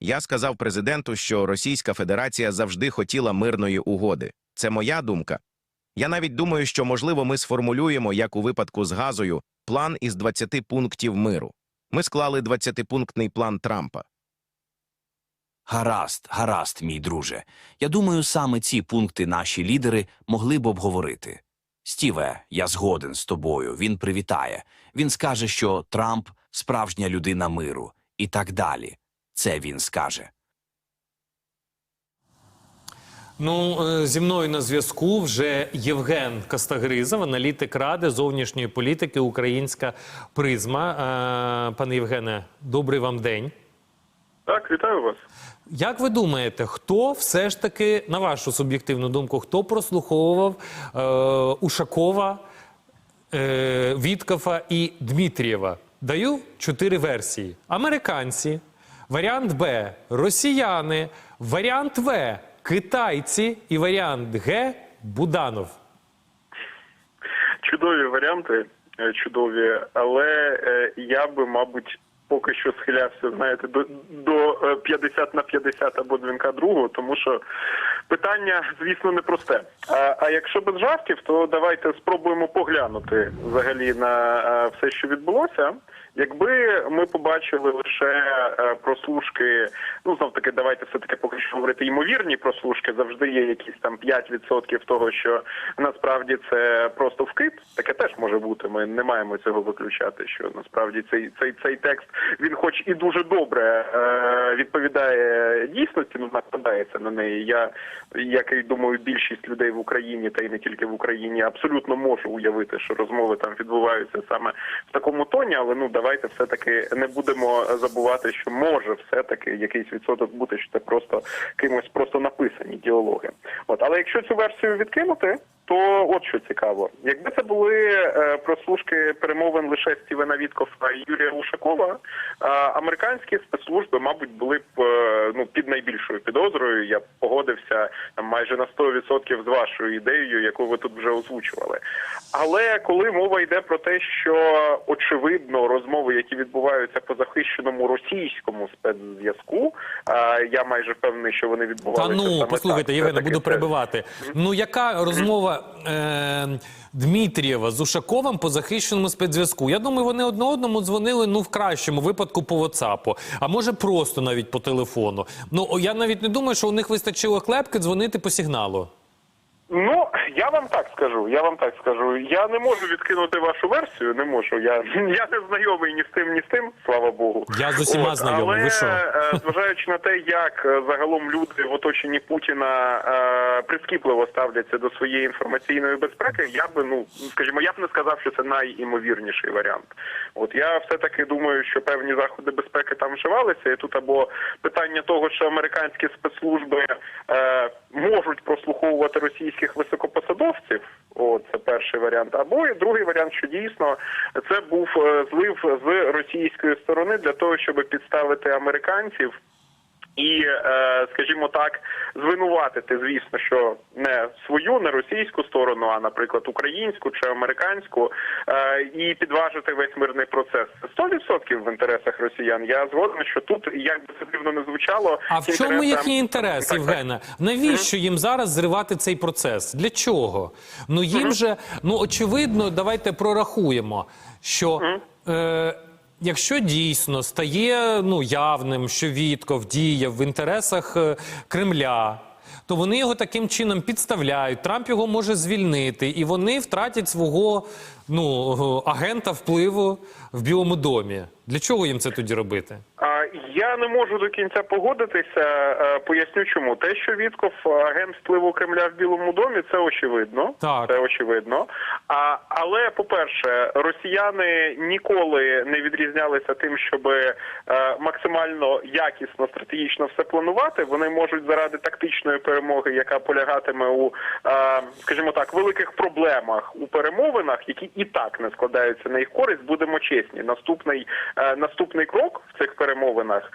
Я сказав президенту, що Російська Федерація завжди хотіла мирної угоди. Це моя думка. Я навіть думаю, що можливо ми сформулюємо, як у випадку з газою, план із 20 пунктів миру. Ми склали 20-пунктний план Трампа. Гаразд, гаразд, мій друже. Я думаю, саме ці пункти наші лідери могли б обговорити. Стіве, я згоден з тобою. Він привітає. Він скаже, що Трамп справжня людина миру, і так далі. Це він скаже. Ну, е, зі мною на зв'язку вже Євген Костагризов, аналітик Ради зовнішньої політики Українська призма. Е, Пане Євгене, добрий вам день. Так, вітаю вас. Як ви думаєте, хто все ж таки, на вашу суб'єктивну думку, хто прослуховував е, Ушакова, е, Віткофа і Дмитрієва? Даю чотири версії: американці, варіант Б, росіяни, варіант В, китайці. І варіант Г Буданов. Чудові варіанти, е, чудові, але е, я би, мабуть, поки що схилявся, знаєте, до, до е, 50 на 50 або дзвінка другого, тому що питання, звісно, непросте. А, а якщо без жартів, то давайте спробуємо поглянути взагалі на е, все, що відбулося. Якби ми побачили лише е, прослушки, ну знов таки, давайте все таки поки що говорити ймовірні прослушки, завжди є якісь там 5% того, що насправді це просто вкид. Таке теж може бути. Ми не маємо цього виключати. Що насправді цей цей цей текст він, хоч і дуже добре е, відповідає дійсності, ну накладається на неї. Я як і думаю, більшість людей в Україні та й не тільки в Україні абсолютно можу уявити, що розмови там відбуваються саме в такому тоні, але ну давайте все таки не будемо забувати, що може все таки якийсь відсоток бути, що це просто кимось просто написані діалоги. От але якщо цю версію відкинути. То от що цікаво, якби це були е, прослушки перемовин лише Стівена Віткофа і Юрія Ушакова, е, американські спецслужби, мабуть, були б е, ну під найбільшою підозрою. Я погодився там, майже на 100% з вашою ідеєю, яку ви тут вже озвучували. Але коли мова йде про те, що очевидно розмови, які відбуваються по захищеному російському спецзв'язку, е, я майже впевнений, що вони Та відбувалися ну, саме послухайте, так. Євгене, буду перебивати. Ну, яка розмова е, Дмитрієва з Ушаковим по захищеному спецзв'язку? Я думаю, вони одне одному дзвонили, ну, в кращому випадку по WhatsApp, а може просто навіть по телефону. Ну, я навіть не думаю, що у них вистачило клепки дзвонити по сигналу. Ну, я вам так скажу. Я вам так скажу. Я не можу відкинути вашу версію. Не можу. Я я не знайомий ні з тим, ні з тим, слава Богу. Я з усіма знайомий, Але ви що? е, зважаючи на те, як е, загалом люди в оточенні Путіна е, прискіпливо ставляться до своєї інформаційної безпеки, я би ну скажімо, я б не сказав, що це найімовірніший варіант. От я все таки думаю, що певні заходи безпеки там вживалися, і тут або питання того, що американські спецслужби е, можуть прослуховувати російських високопосадовців. О, це перший варіант. Або і другий варіант, що дійсно це був е, злив з російської сторони для того, щоб підставити американців. І, е, скажімо так, звинуватити, звісно, що не свою, не російську сторону, а, наприклад, українську чи американську, е, і підважити весь мирний процес. Це 100% в інтересах росіян. Я згоден, що тут, як би це дивно не звучало, А в чому їхній інтерес, Так, так. Євгена? Навіщо їм зараз зривати цей процес? Для чого? Ну їм же, ну очевидно, давайте прорахуємо, що е, якщо дійсно стає ну, явним, що Вітков діє в інтересах е, Кремля. То вони його таким чином підставляють. Трамп його може звільнити, і вони втратять свого ну агента впливу в Білому домі. Для чого їм це тоді робити? Я не можу до кінця погодитися. Е, Поясню, чому те, що Вітков агент впливу Кремля в Білому домі, це очевидно. Так. Це очевидно. А але, по-перше, росіяни ніколи не відрізнялися тим, щоб е, максимально якісно стратегічно все планувати. Вони можуть заради тактичної перемоги, яка полягатиме у, е, скажімо так, великих проблемах у перемовинах, які і так не складаються на їх користь. Будемо чесні. Наступний е, наступний крок в цих перемовинах е,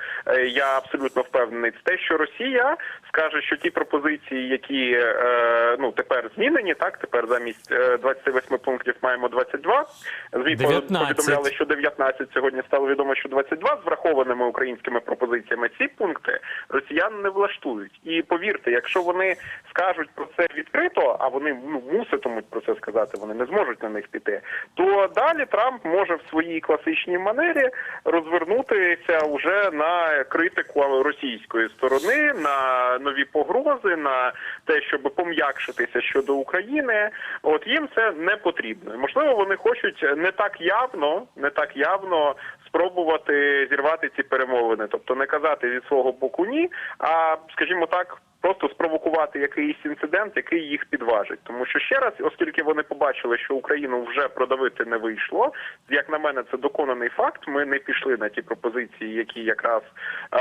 я абсолютно впевнений, це те, що Росія скаже, що ті пропозиції, які е, ну тепер змінені, так тепер замість е, 28 пунктів маємо 22. ЗМІ 19. повідомляли, що 19, сьогодні стало відомо, що 22 з врахованими українськими пропозиціями. Ці пункти росіян не влаштують. І повірте, якщо вони скажуть про це відкрито, а вони ну муситимуть про це сказати, вони не зможуть на них піти. То далі Трамп може в своїй класичній манері розвернутися вже на критику російської сторони, на нові погрози, на те, щоб пом'якшитися щодо України. От їм це не потрібно. Можливо, вони хочуть не так явно, не так явно спробувати зірвати ці перемовини, тобто не казати зі свого боку ні, а скажімо так. Просто спровокувати якийсь інцидент, який їх підважить, тому що ще раз, оскільки вони побачили, що Україну вже продавити не вийшло, як на мене, це доконаний факт. Ми не пішли на ті пропозиції, які якраз е,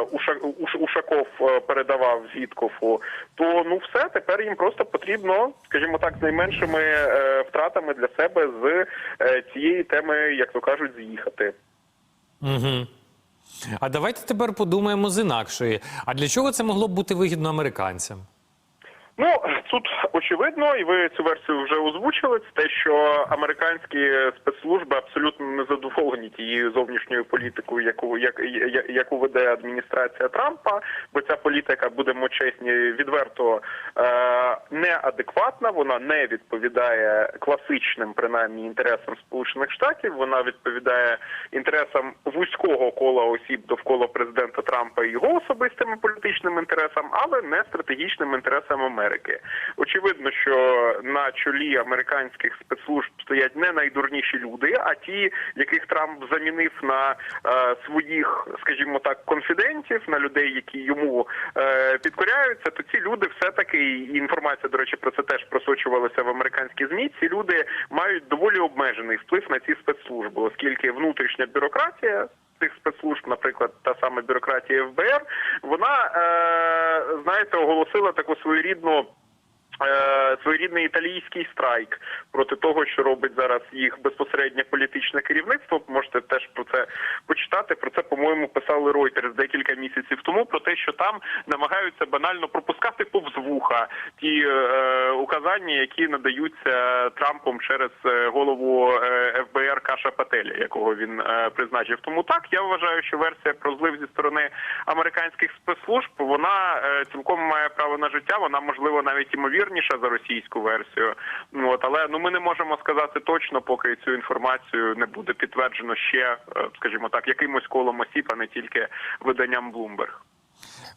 Уша- Ушаков е, передавав Віткофу. То ну все тепер їм просто потрібно, скажімо так, з найменшими е, втратами для себе з е, цієї теми, як то кажуть, з'їхати. Угу. А давайте тепер подумаємо з інакшої. А для чого це могло б бути вигідно американцям? Ну тут очевидно, і ви цю версію вже озвучили. Це те, що американські спецслужби абсолютно не задоволені тією зовнішньою політикою, яку як, яку веде адміністрація Трампа, бо ця політика, будемо чесні, відверто е, неадекватна. Вона не відповідає класичним, принаймні, інтересам Сполучених Штатів. Вона відповідає інтересам вузького кола осіб довкола президента Трампа і його особистим політичним інтересам, але не стратегічним інтересам Америки. Очевидно, що на чолі американських спецслужб стоять не найдурніші люди, а ті, яких Трамп замінив на е, своїх, скажімо так, конфідентів, на людей, які йому е, підкоряються, то ці люди все таки і інформація, до речі, про це теж просочувалася в американські змі. Ці люди мають доволі обмежений вплив на ці спецслужби, оскільки внутрішня бюрократія. Цих спецслужб, наприклад, та сама бюрократія ФБР, вона е, знаєте оголосила таку своєрідну. Е, Своєрідний італійський страйк проти того, що робить зараз їх безпосереднє політичне керівництво. Можете теж про це почитати. Про це, по-моєму, писали Reuters декілька місяців тому. Про те, що там намагаються банально пропускати повз вуха ті е, указання, які надаються Трампом через е, голову е, ФБР Каша Пателя, якого він е, призначив. Тому так я вважаю, що версія про злив зі сторони американських спецслужб вона е, цілком має право на життя. Вона можливо навіть імовірніша за російську версію. От але ну ми не можемо сказати точно, поки цю інформацію не буде підтверджено ще, е, скажімо так, якимось колом осіб, а не тільки виданням Bloomberg.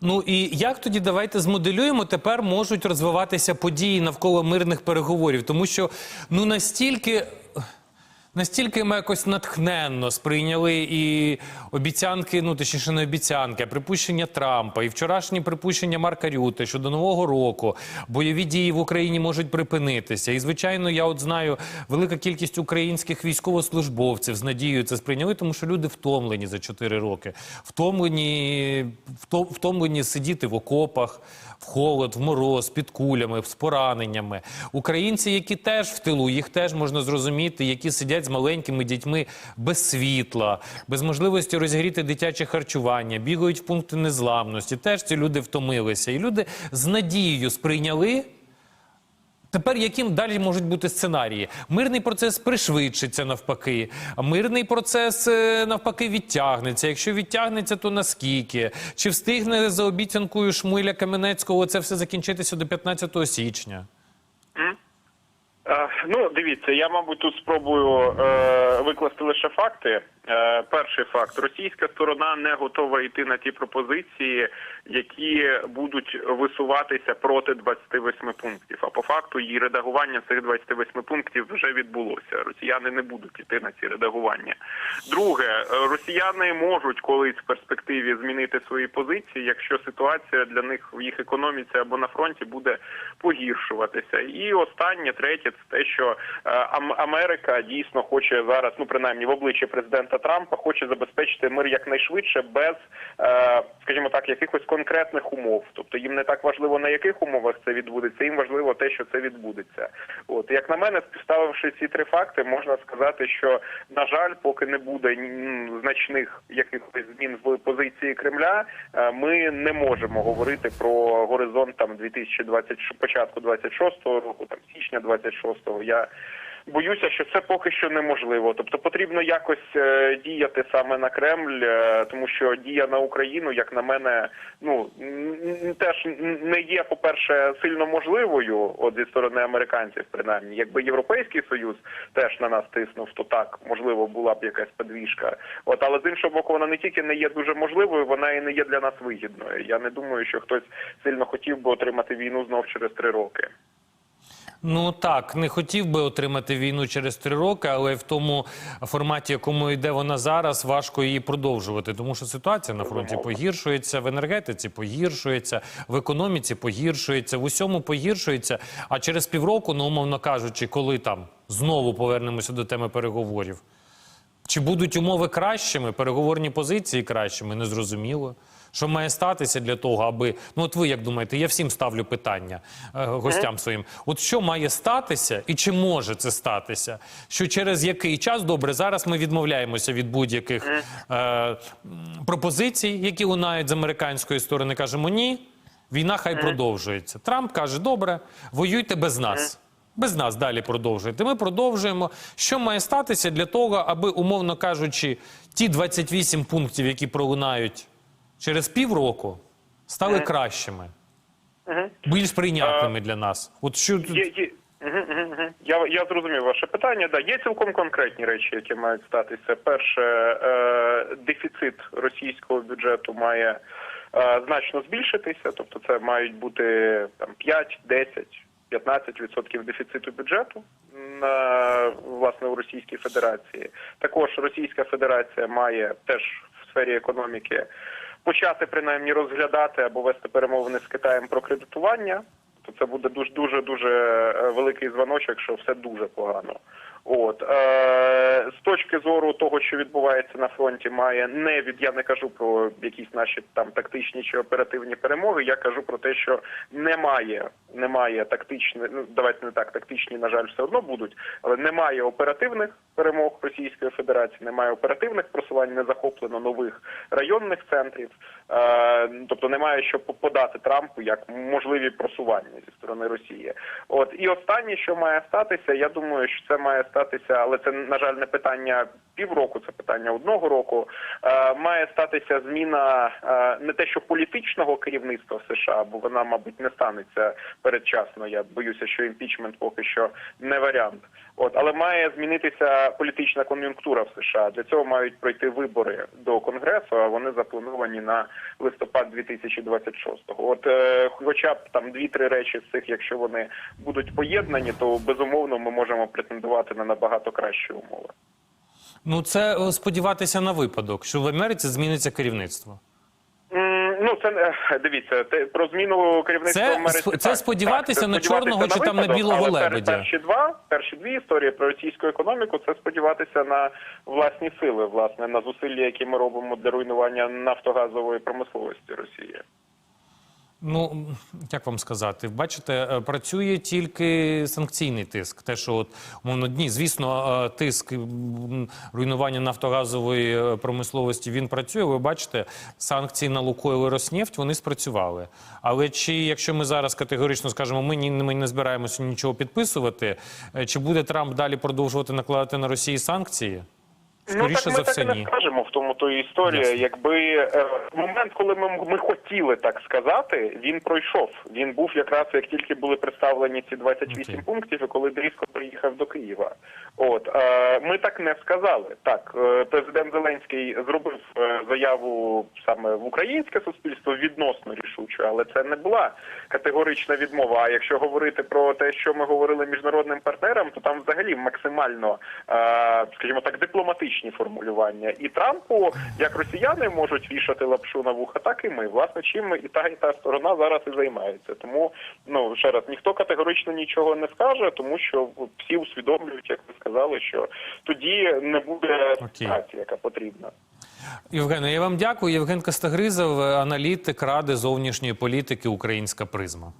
Ну і як тоді давайте змоделюємо, тепер можуть розвиватися події навколо мирних переговорів, тому що ну настільки. Настільки ми якось натхненно сприйняли і обіцянки, ну точніше не обіцянки, а припущення Трампа, і вчорашні припущення Марка Рюти щодо нового року. Бойові дії в Україні можуть припинитися. І звичайно, я от знаю, велика кількість українських військовослужбовців з надією це сприйняли, тому що люди втомлені за 4 роки, втомлені, втомлені сидіти в окопах, в холод, в мороз, під кулями, з пораненнями. Українці, які теж в тилу, їх теж можна зрозуміти, які сидять з маленькими дітьми без світла, без можливості розігріти дитяче харчування, бігають в пункти незламності. Теж ці люди втомилися. І люди з надією сприйняли. Тепер яким далі можуть бути сценарії? Мирний процес пришвидшиться навпаки, мирний процес е, навпаки відтягнеться. Якщо відтягнеться, то наскільки? Чи встигне за обіцянкою Шмиля Каменецького це все закінчитися до 15 січня? Е, Ну, дивіться, я, мабуть, тут спробую е, викласти лише факти. Е, перший факт: російська сторона не готова йти на ті пропозиції, які будуть висуватися проти 28 пунктів. А по факту її редагування цих 28 пунктів вже відбулося. Росіяни не будуть йти на ці редагування. Друге, росіяни можуть колись в перспективі змінити свої позиції, якщо ситуація для них в їх економіці або на фронті буде погіршуватися. І останнє, третє, це те, що е, Америка дійсно хоче зараз, ну принаймні в обличчі президента Трампа, хоче забезпечити мир якнайшвидше без, е, скажімо так, якихось конкретних умов. Тобто їм не так важливо на яких умовах це відбудеться, їм важливо те, що це відбудеться. От як на мене, співставивши ці три факти, можна сказати, що на жаль, поки не буде значних якихось змін в позиції Кремля, е, ми не можемо говорити про горизонт там 2020, початку 26-го року, там січня 26-го. Я Боюся, що це поки що неможливо. Тобто потрібно якось е, діяти саме на Кремль, е, тому що дія на Україну, як на мене, ну теж не є, по-перше, сильно можливою, от зі сторони американців, принаймні, якби Європейський Союз теж на нас тиснув, то так можливо була б якась подвіжка. От але з іншого боку, вона не тільки не є дуже можливою, вона і не є для нас вигідною. Я не думаю, що хтось сильно хотів би отримати війну знов через три роки. Ну так, не хотів би отримати війну через три роки, але в тому форматі, якому йде вона зараз, важко її продовжувати, тому що ситуація на фронті погіршується, в енергетиці погіршується, в економіці погіршується, в усьому погіршується. А через півроку, ну умовно кажучи, коли там знову повернемося до теми переговорів. Чи будуть умови кращими, переговорні позиції кращими, незрозуміло. Що має статися для того, аби ну от ви як думаєте, я всім ставлю питання е, гостям своїм. От що має статися, і чи може це статися? Що через який час добре зараз ми відмовляємося від будь-яких е, пропозицій, які лунають з американської сторони. Кажемо ні, війна хай продовжується. Трамп каже: добре, воюйте без нас. Без нас далі продовжуєте. Ми продовжуємо. Що має статися для того, аби, умовно кажучи, ті 28 пунктів, які пролунають через півроку, стали кращими, більш прийнятними для нас. От що тут- Є, є... Мгм, мгм, мгм. Я, я зрозумів ваше питання. Да, є цілком конкретні речі, які мають статися. Перше, е, дефіцит російського бюджету має е, значно збільшитися, тобто це мають бути там 5, 10, 15% дефіциту бюджету на власне у Російській Федерації. Також Російська Федерація має теж в сфері економіки почати принаймні розглядати або вести перемовини з Китаєм про кредитування. То це буде дуже дуже дуже е, великий дзвоночок, що все дуже погано. От е, з точки зору того, що відбувається на фронті, має не від я не кажу про якісь наші там тактичні чи оперативні перемоги. Я кажу про те, що немає, немає тактичних, ну давайте не так, тактичні, на жаль, все одно будуть, але немає оперативних перемог Російської Федерації, немає оперативних просувань, не захоплено нових районних центрів. Е, тобто немає що подати Трампу як можливі просування зі сторони Росії. От і останнє, що має статися, я думаю, що це має статися, але це на жаль не питання півроку, це питання одного року. Е, має статися зміна е, не те, що політичного керівництва США, бо вона, мабуть, не станеться передчасно. Я боюся, що імпічмент поки що не варіант. От але має змінитися політична кон'юнктура в США. Для цього мають пройти вибори до конгресу. А вони заплановані на листопад 2026-го. От, е, хоча б там дві-три речі з цих, якщо вони будуть поєднані, то безумовно ми можемо претендувати на набагато кращі умови. Ну це е, сподіватися на випадок, що в Америці зміниться керівництво. Ну, це не дивіться, те про зміну керівництва Це в Америці. це так, сподіватися так, на чорного чи там на білого але лебедя? Перші два, перші дві історії про російську економіку це сподіватися на власні сили, власне, на зусилля, які ми робимо для руйнування нафтогазової промисловості Росії. Ну як вам сказати, бачите, е, працює тільки санкційний тиск. Те, що от умовно дні, звісно, е, тиск руйнування нафтогазової е, промисловості він працює. Ви бачите, санкції на Лукойл і Роснефть вони спрацювали. Але чи якщо ми зараз категорично скажемо, ми ні ми не збираємося нічого підписувати, чи буде Трамп далі продовжувати накладати на Росії санкції? Скоріше ну, так за ми все, так і ні. не скажемо в тому то історія. Ясно. Якби е, момент, коли ми, ми хотіли так сказати, він пройшов. Він був якраз як тільки були представлені ці 28 Окей. пунктів, і коли Дрізко приїхав до Києва. От е, ми так не сказали. Так, е, президент Зеленський зробив е, заяву саме в українське суспільство відносно рішуче, але це не була категорична відмова. А якщо говорити про те, що ми говорили міжнародним партнерам, то там взагалі максимально, е, скажімо так, дипломатичні формулювання. І Трампу, як росіяни можуть вішати лапшу на вуха, так і ми. Власне, чим і та і та сторона зараз і займається. Тому ну ще раз ніхто категорично нічого не скаже, тому що всі усвідомлюють, як ви сказали, що тоді не буде праці, яка потрібна. Євгене, я вам дякую. Євген Костагризов, аналітик Ради зовнішньої політики Українська призма.